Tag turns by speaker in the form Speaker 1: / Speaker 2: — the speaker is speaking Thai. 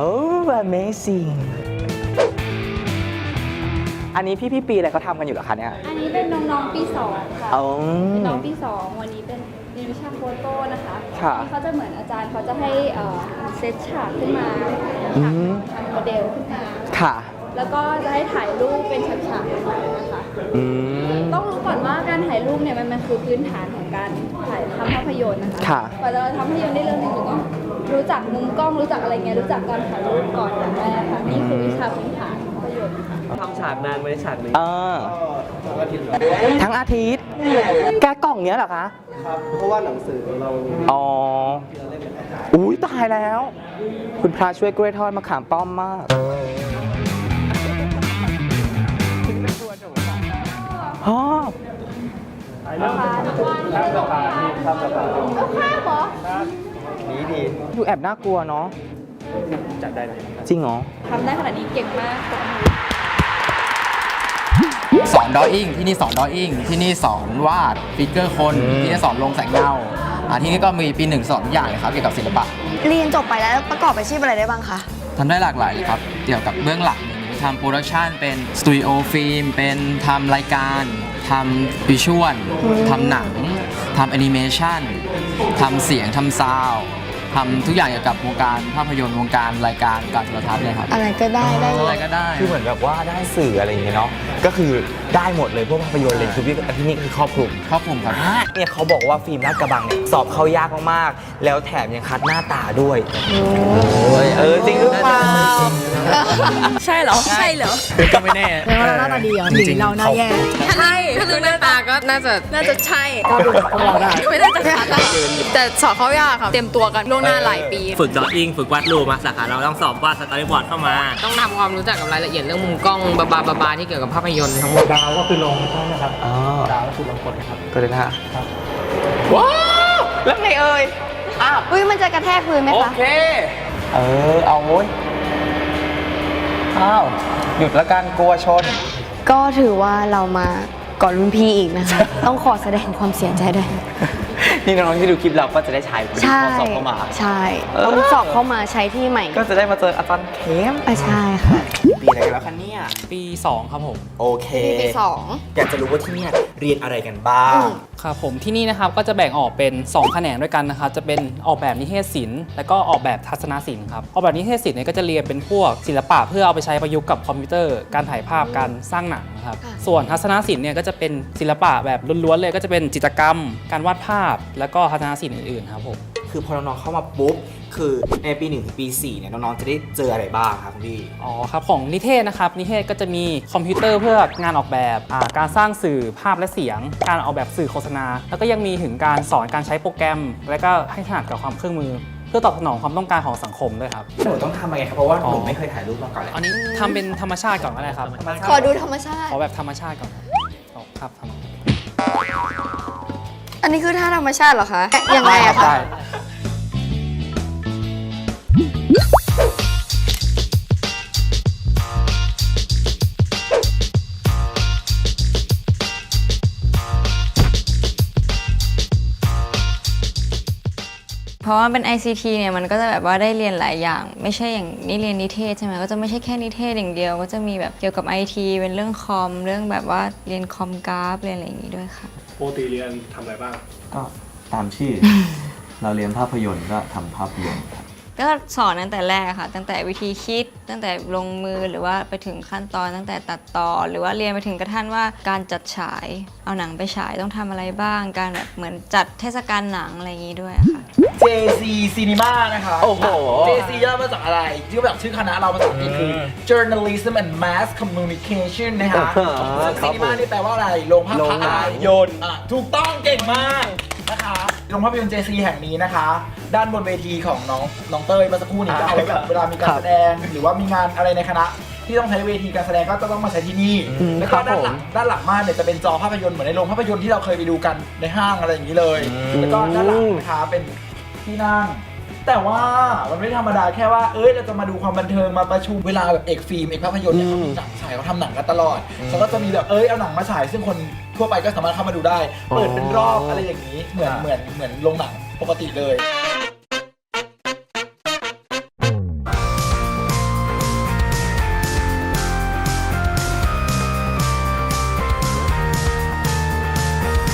Speaker 1: โอ้ amazing อันนี้พี่พี่ๆปีอะไรเขาทำกันอยู่เหรอคะเนี่ย
Speaker 2: อันนี้เป็นน้องๆปีสองค่ะ
Speaker 1: อ๋อ
Speaker 2: เป็นน้องปีสองวันนี้เป็นเรียนวิชาโฟโต้นะคะ
Speaker 1: ค่ะ
Speaker 2: ที่เขาจะเหมือนอาจารย์เขาจะให้เอ่อเซตฉากขึ้นมา
Speaker 1: อื
Speaker 2: ฉาก
Speaker 1: ม
Speaker 2: ทำโมเดลขึ้นมา
Speaker 1: ค่ะ
Speaker 2: แล้วก็จะให้ถ่ายรูปเป็นฉากๆขึ้นมานะคะ
Speaker 1: อืม
Speaker 2: ต้องรู้ก่อนว่าการถ่ายรูปเนี่ยมันมันคือพื้นฐานของการถ่ายทำภาพยนตร์นะคะ
Speaker 1: ค่ะ
Speaker 2: กว่าจะเราทำภาพยนตร์ได้เรื่องหนึงเราต้อง รู้จักมุมกล้องรู้จักอะไรเงี้ยรู้จักการถ่ายรูปก่อนอย่างแรกค่ะนี่คือวิชาพื้นฐานของภาพยนตร์ค่ะ
Speaker 3: ทำฉากนานไหมฉากนี้
Speaker 1: เออ ทั้งอาทิตย์ แกะกล่องเนี้ยเหรอคะ
Speaker 3: ครับ เพราะว่าหนังสือเรา
Speaker 1: อ๋อ อุ้ยตายแล้ว คุณพระช่วยกล้วยทอดมะขามป้อมมากอ๋อ
Speaker 3: ข้ามสะพานนี่ข้ามสะพาน
Speaker 2: ข้ามเหรอ
Speaker 3: นี้ดี
Speaker 1: ดูแอบน่ากลัวเนาะ
Speaker 3: จัดได้เลย
Speaker 1: จริงเหรอ
Speaker 2: ทำได้ขนาดนี้เก่งมากตบมือ
Speaker 4: สอนดออิ่งที่นี่สอนดออิ่งที่นี่สอนวาดฟิกเกอร์คน
Speaker 1: อืม
Speaker 4: ที่นี่สอนลงแสงเงาอ่าที่นี่ก็มีปีหนึ่งสอนทุกอย่างเลยครับเกี่ยวกับศิลปะ
Speaker 5: เรียนจบไปแล้วประกอบอาชีพอะไรได้บ้างคะ
Speaker 4: ทำได้หลากหลายเลยครับเกี่ยวกับเบื้องหลังทำโปรดักชันเป็นสตูดิโอฟิล์มเป็นทำรายการทำวิชวลทำหนังทำแอนิเมชัน ทำเสียงทำซาวด์ทำทุกอย่างเกี่ยวกับวงการภาพยนตร์วงการรายการการโทรทัศน์เลยครับ
Speaker 5: อะไรก็ได้ได้หม
Speaker 4: อะไร
Speaker 5: ด
Speaker 4: ก็ได้
Speaker 1: คือเหมือนแบบว่าได้สื่ออะไรอย่างเงี้ยเนาะก็คือได้หมดเลยพวกภาพยนตร์เลยคือพี่ที่นี่คือครอบคลุม
Speaker 4: ครอบคลุมครับ
Speaker 1: เนี่ยเขาบอกว่าฟิล์มลาดกระบังเนี่ยสอบเข้ายากมากๆ แล้วแถมยังคัดหน้าตาด้วยเออจริงหรือเปล่า
Speaker 6: ใช่เหรอ ใช่เหรอ
Speaker 4: ก็ไม่แน่
Speaker 5: แปลว่าเราหน้าตาดีเหรอหรือเราหน้าแย่
Speaker 6: ใช่ถ้าดูหน้าตาก็น่าจะน่าจะใช่
Speaker 5: ก็ดูจากพวกเราได้
Speaker 6: ไม่น่าจะขาดได้แต่สอบเขายากค่ะเตรียมตัวกันล่วงหน้าหลายปี
Speaker 3: ฝึกดอทอิงฝึกวาดรูปมาสาขาเราต้องสอบวาดสตอรี่บอร์ดเข้ามา
Speaker 7: ต้องทำความรู้จักกับรายละเอียดเรื่องมุมกล้องบาบาบาบาที่เกี่ยวกับภาพยนตร์ทั้งหมด
Speaker 3: ดาวก็คือลงใช่ไหมครับ
Speaker 1: อ๋อ
Speaker 3: ดาวก็คือลงกดนะครับ
Speaker 1: ก็เลยนะฮะว้าวแล้วไงเอ่ยอ้าว
Speaker 5: อุ้ยมันจะกระแทกพื้นไหม
Speaker 1: โอ
Speaker 5: คะ
Speaker 1: เคเออเอาโว้ย อ้าวหยุดละกันกลัวชน
Speaker 5: ก็ถือว่าเรามาก่อนรุ่นพี่อีกนะคะ ต้องขอแสดงความเสียใจด้วย
Speaker 1: นี่น้องๆที่ดูคลิปเราก็จะได้ใช้ข้
Speaker 5: ใช่
Speaker 1: อสอบเข้ามา
Speaker 5: ใช่
Speaker 1: เออ
Speaker 5: ต้องสอบเข้ามาใช้ที่ใหม่
Speaker 1: ก็จะได้มาเจออาจารย์เข้ม
Speaker 5: อะใช่ค่ะ
Speaker 1: ปีอะไรกันแล้วคะเนี่ย
Speaker 8: ปี 2 ครับผม
Speaker 1: โอเค
Speaker 5: ปีสอง
Speaker 1: อยากจะรู้ว่าที่เนี่ยเรียนอะไรกันบ้าง
Speaker 8: ครับผมที่นี่นะครับก็จะแบ่งออกเป็น 2 แขนงด้วยกันนะครับจะเป็นออกแบบนิเทศศิลป์และก็ออกแบบทัศนศิลป์ครับออกแบบนิเทศศิลป์เนี่ยก็จะเรียนเป็นพวกศิลปะเพื่อเอาไปใช้ประยุกต์กับคอมพิวเตอร์ การถ่ายภาพการสร้างหนังนะครับส่วนทัศนศิลป์เนี่ยก็จะเป็นศิลปะแบบล้วนๆเลย ก็จะเป็นจิตรกรรม การวาดภาพ แล้วก็ทัศนศิลป์อื่นๆครับผม
Speaker 1: คือพอน้องๆเข้ามาปุ๊บ คือในปี1ถึงปี 4 เนี่ยน้องๆจะได้เจออะไรบ้างครับคุณพี่
Speaker 8: อ๋อครับของนิเทศนะครับนิเทศก็จะมีคอมพิวเตอร์เพื่องานออกแบบอ่าการสร้างสื่อภาพและเสียง การออกแบบสื่อโฆษณา แล้วก็ยังมีถึงการสอนการใช้โปรแกรม และก็ให้ถนัดกับความเครื่องมือ เพื่อตอบสนองความต้องการของสังคมด้วยครับ
Speaker 1: หนูต้องทำยังไงครับ เพราะว่าห
Speaker 8: อ๋
Speaker 1: นู
Speaker 8: อ
Speaker 1: ไม่เคยถ่ายรูปมาก่อนเลย
Speaker 8: อันนี้ทำเป็นธรรมชาติก่อนก็ได้ครับ
Speaker 5: ขอดูธรรมชาติ
Speaker 8: ขอแบบธรรมชาติก่อนครับอ๋อครับทำ
Speaker 5: อันนี้คือท่าธรรมชาติเหรอคะ ยังไงอะคะ
Speaker 8: ได้
Speaker 6: เพราะว่าเป็น ICT เนี่ยมันก็จะแบบว่าได้เรียนหลายอย่าง ไม่ใช่อย่างนี่เรียนนิเทศใช่ไหมก็จะไม่ใช่แค่นิเทศอย่างเดียว ก็จะมีแบบเกี่ยวกับ IT เป็นเรื่องคอมเรื่องแบบว่าเรียนคอมกราฟเรียนอะไรอย่างงี้ด้วยค่ะ
Speaker 3: ปกติเรียนทำอะไรบ้าง
Speaker 9: ก็ตามชื่อ เราเรียนภาพยนตร์ก็ทำภาพยนตร์ ครับ
Speaker 6: ก็สอนตั้งแต่แรกอะค่ะ ตั้งแต่วิธีคิด ตั้งแต่ลงมือหรือว่าไปถึงขั้นตอนตั้งแต่ตัดต่อ หรือว่าเรียนไปถึงกระทั่งว่าการจัดฉาย เอาหนังไปฉายต้องทำอะไรบ้าง การแบบเหมือนจัดเทศกาลหนังอะไรอย่างงี้ด้วยอะค่ะ
Speaker 10: JC Cinema นะคะ
Speaker 1: โอ้โห
Speaker 10: JC ย่อมาจากอะไรชื่อแบบชื่อคณะเราภาษาอังกฤษคือ Journalism and Mass Communication นะคะ
Speaker 1: อ่า
Speaker 10: ซึ่ง Cinema นี่แปลว่าอะไร โรงภาพ
Speaker 1: โรงหนัง
Speaker 10: ยนตร์ อะถูกต้องเก่งมาก นะคะโรงภาพยนตร์ JC แห่งนี้นะคะ ด้านบนเวทีของน้องน้องเต้ยเมื่อสักครู่นี้ก็เอาไว้แบบเวลามีการแสดงหรือว่ามีงานอะไรในคณะ ที่ต้องใช้เวทีการแสดงก็จะต้องมาใช้ที่นี่
Speaker 1: อืม
Speaker 10: แล้วก็
Speaker 1: ครับ
Speaker 10: ด้านหลัง
Speaker 1: ผม
Speaker 10: ด้านหลังม่านเนี่ยจะเป็นจอภาพยนตร์เหมือนในโรงภาพยนตร์ที่เราเคยไปดูกันในห้างอะไรอย่างนี้เลย แล้วก็ด้านหลังนะคะเป็นที่นั่ง แต่ว่ามันไม่ธรรมดาแค่ว่า เอ้ยเราจะมาดูความบันเทิงมาประชุมเวลาแบบเอกฟิล์มเอกภาพยนตร์เนี่ยเขามีหนังฉายเขาทำหนังกันตลอดเขาก็จะมีแบบเอ้ยเอาหนังมาฉายซึ่งคนทั่วไปก็สามารถเข้ามาดูได้ เปิดเป็นรอบอะไรอย่างนี้เหมือนเหมือนเหมือนโรงหนังปกติเลย